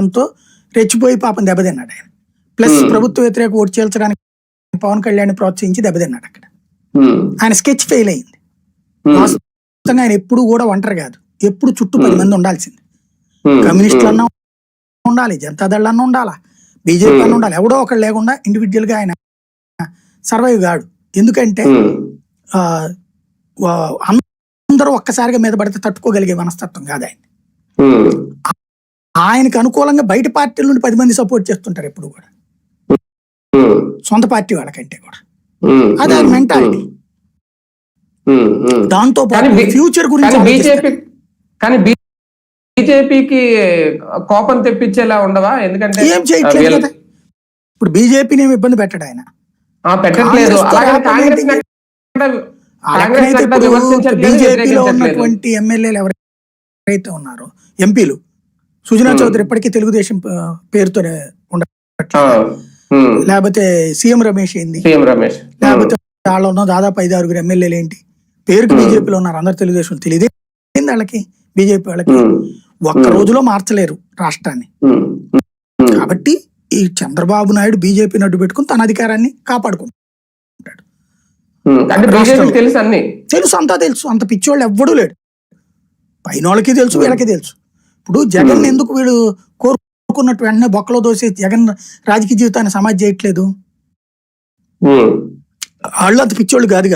దాంతో రెచ్చిపోయి పాపం దెబ్బతిన్నాడు ఆయన. ప్లస్. ప్రభుత్వ వ్యతిరేక ఓటు చేల్చడానికి పవన్ కళ్యాణ్ ప్రోత్సహించి దెబ్బతిన్నాడు అక్కడ. ఆయన స్కెచ్ ఫెయిల్ అయింది. ఆయన ఎప్పుడు కూడా ఒంటరి కాదు. ఎప్పుడు చుట్టూ పది. మంది ఉండాల్సింది. ఉమ్, కమ్యూనిస్టులు అన్నా ఉండాలి జనతాదళ్ అన్నా ఉండాలా బీజేపీ అన్న ఉండాలి ఎవడో ఒకళ్ళు లేకుండా ఇండివిజువల్గా ఆయన సర్వైవ్ కాడు. ఎందుకంటే అందరూ ఒక్కసారిగా మీద పడితే తట్టుకోగలిగే మనస్తత్వం కాదు ఆయన. ఆయనకు అనుకూలంగా బయట పార్టీల నుండి పది మంది సపోర్ట్ చేస్తుంటారు ఎప్పుడు కూడా. సొంత పార్టీ వాళ్ళకంటే కూడా. అది మెంటాలిటీ. దాంతో ఫ్యూచర్ గురించి కానీ బీజేపీకి కోపం తెప్పించేలా ఉండవా? ఎందుకంటే ఏం చేయట్లేదు కదా. ఇప్పుడు బీజేపీని ఏమి ఇబ్బంది పెట్టాడు ఆయన? పెట్టట్లేదు. బీజేపీలో ఉన్నటువంటి ఎమ్మెల్యేలు ఎవరైతే ఉన్నారో ఎంపీలు సుజనా. చౌదరి ఇప్పటికీ తెలుగుదేశం పేరుతోనే ఉమ్, లేకపోతే సీఎం రమేష్ ఏంది? లేకపోతే వాళ్ళు ఉన్న దాదాపు ఐదు ఆరుగురు ఎమ్మెల్యేలు ఏంటి? పేరుకి. బీజేపీలో ఉన్నారు అందరు తెలుగుదేశం తెలియదు వాళ్ళకి? బీజేపీ వాళ్ళకి ఒక్క. రోజులో మార్చలేరు రాష్ట్రాన్ని. కాబట్టి ఈ చంద్రబాబు నాయుడు బీజేపీని అడ్డు పెట్టుకుని తన అధికారాన్ని కాపాడుకుంటాడు. తెలుసు అంతా తెలుసు. అంత పిచ్చోళ్ళు ఎవ్వడూ లేడు. పైన వాళ్ళకి తెలుసు వీళ్ళకి తెలుసు. ఇప్పుడు జగన్. ఎందుకు వీడు కోరుకున్నట్టు వెంటనే బొక్కలో దోసి జగన్ రాజకీయ జీవితాన్ని సమాజ్ చేయట్లేదు? వాళ్ళు అంత పిచ్చోళ్ళు కాదు